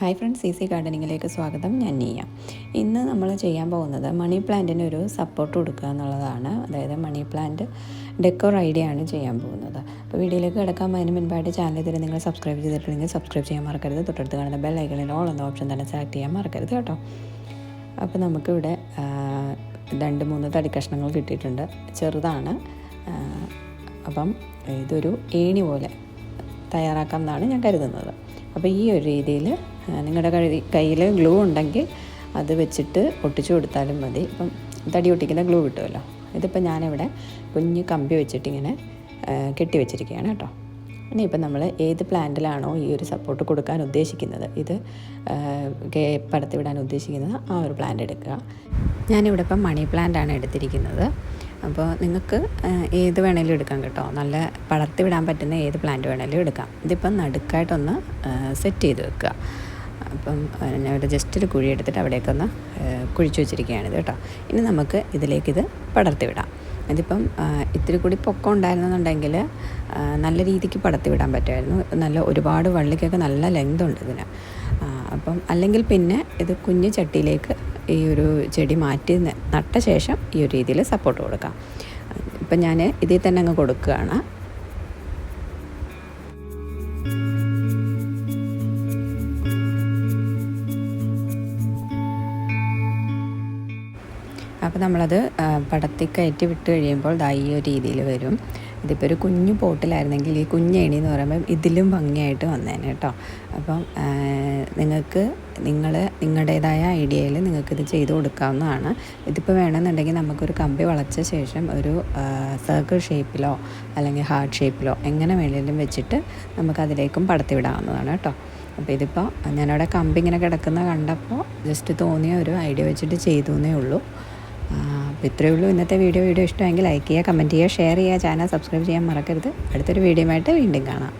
Hi friends C C ഗാർഡനിങ്ങിലേക്ക് സ്വാഗതം. ഞാൻ നീയ. ഇന്ന് നമ്മൾ ചെയ്യാൻ പോകുന്നത് മണി പ്ലാന്റിന് ഒരു സപ്പോർട്ട് കൊടുക്കുക എന്നുള്ളതാണ്. അതായത് മണി പ്ലാന്റ് ഡെക്കോർ ഐഡിയ ആണ് ചെയ്യാൻ പോകുന്നത്. അപ്പോൾ വീഡിയോയിലേക്ക് കിടക്കാൻ അതിന് മുൻപായിട്ട് ചാനൽ ഇതിൽ നിങ്ങൾ സബ്സ്ക്രൈബ് ചെയ്തിട്ടുണ്ടെങ്കിൽ സബ്സ്ക്രൈബ് ചെയ്യാൻ മറക്കരുത്. തൊട്ടടുത്ത് കാണുന്ന ബെൽ ഐക്കണിൽ ഓൾ എന്ന ഓപ്ഷൻ തന്നെ സെലക്ട് ചെയ്യാൻ മറക്കരുത് കേട്ടോ. അപ്പോൾ നമുക്കിവിടെ രണ്ട് മൂന്ന് തടി കഷ്ണങ്ങൾ കിട്ടിയിട്ടുണ്ട്. ചെറുതാണ്. അപ്പം ഇതൊരു ഏണി പോലെ തയ്യാറാക്കാം എന്നാണ് ഞാൻ കരുതുന്നത്. അപ്പോൾ ഈ ഒരു രീതിയിൽ നിങ്ങളുടെ കയ്യിൽ ഗ്ലൂ ഉണ്ടെങ്കിൽ അത് വെച്ചിട്ട് ഒട്ടിച്ചു കൊടുത്താലും മതി. ഇപ്പം തടി ഒട്ടിക്കുന്ന ഗ്ലൂ കിട്ടുമല്ലോ. ഇതിപ്പോൾ ഞാനിവിടെ കുഞ്ഞ് കമ്പി വെച്ചിട്ടിങ്ങനെ കെട്ടി വെച്ചിരിക്കുകയാണ് കേട്ടോ. ഇനിയിപ്പം നമ്മൾ ഏത് പ്ലാന്റിലാണോ ഈ ഒരു സപ്പോർട്ട് കൊടുക്കാൻ ഉദ്ദേശിക്കുന്നത്? ഇത് പടത്തി വിടാൻ ഉദ്ദേശിക്കുന്നത് ആ ഒരു പ്ലാന്റ് എടുക്കുക. ഞാനിവിടെ ഇപ്പം മണി പ്ലാന്റാണ് എടുത്തിരിക്കുന്നത്. അപ്പോൾ നിങ്ങൾക്ക് ഏത് വേണേലും എടുക്കാം കേട്ടോ. നല്ല പടർത്തി വിടാൻ പറ്റുന്ന ഏത് പ്ലാന്റ് വേണേലും എടുക്കാം. ഇതിപ്പം നടുക്കായിട്ടൊന്ന് സെറ്റ് ചെയ്ത് വെക്കുക. അപ്പം ഞാൻ ഇവിടെ ജസ്റ്റ് ഒരു കുഴി എടുത്തിട്ട് അവിടേക്കൊന്ന് കുഴിച്ചു വെച്ചിരിക്കുകയാണ് ഇത് കേട്ടോ. ഇനി നമുക്ക് ഇതിലേക്കിത് പടർത്തി വിടാം. അതിപ്പം ഇത്തിരി കൂടി പൊക്കം ഉണ്ടായിരുന്നെന്നുണ്ടെങ്കിൽ നല്ല രീതിക്ക് പടർത്തി വിടാൻ പറ്റുമായിരുന്നു. നല്ല ഒരുപാട് വള്ളിക്കൊക്കെ നല്ല ലെങ്ത് ഉണ്ട് ഇതിന്. അപ്പം അല്ലെങ്കിൽ പിന്നെ ഇത് കുഞ്ഞു ചട്ടിയിലേക്ക് ഈ ഒരു ചെടി മാറ്റി നട്ട ശേഷം ഈ ഒരു രീതിയിൽ സപ്പോർട്ട് കൊടുക്കാം. ഇപ്പം ഞാൻ ഇതിൽ തന്നെ അങ്ങ് കൊടുക്കുകയാണ്. അപ്പോൾ നമ്മളത് പടത്തി കയറ്റി വിട്ട് കഴിയുമ്പോൾ ദാ ഈ ഒരു രീതിയിൽ വരും. ഇതിപ്പോൾ ഒരു കുഞ്ഞു പോട്ടിലായിരുന്നെങ്കിൽ ഈ കുഞ്ഞേണി എന്ന് പറയുമ്പോൾ ഇതിലും ഭംഗിയായിട്ട് വന്നേനെ കേട്ടോ. അപ്പം നിങ്ങൾക്ക് നിങ്ങൾ നിങ്ങളുടേതായ ഐഡിയയിൽ നിങ്ങൾക്കിത് ചെയ്ത് കൊടുക്കാവുന്നതാണ്. ഇതിപ്പോൾ വേണമെന്നുണ്ടെങ്കിൽ നമുക്കൊരു കമ്പി വളച്ച ശേഷം ഒരു സർക്കിൾ ഷേപ്പിലോ അല്ലെങ്കിൽ ഹാർട്ട് ഷേപ്പിലോ എങ്ങനെ വേണമെങ്കിലും വെച്ചിട്ട് നമുക്കതിലേക്കും പടത്തി വിടാവുന്നതാണ് കേട്ടോ. അപ്പോൾ ഇതിപ്പോൾ ഞാനവിടെ കമ്പി ഇങ്ങനെ കിടക്കുന്ന കണ്ടപ്പോൾ ജസ്റ്റ് തോന്നിയ ഒരു ഐഡിയ വെച്ചിട്ട് ചെയ്തു എന്നേ ഉള്ളൂ. അപ്പോൾ ഇത്രയേ ഉള്ളൂ. ഇന്നത്തെ വീഡിയോ വീഡിയോ ഇഷ്ടമെങ്കിൽ ലൈക്ക് ചെയ്യുക കമന്റ് ചെയ്യുക ഷെയർ ചെയ്യുക ചാനൽ സബ്സ്ക്രൈബ് ചെയ്യാൻ മറക്കരുത്. അടുത്തൊരു വീഡിയോ ആയിട്ട് വീണ്ടും കാണാം.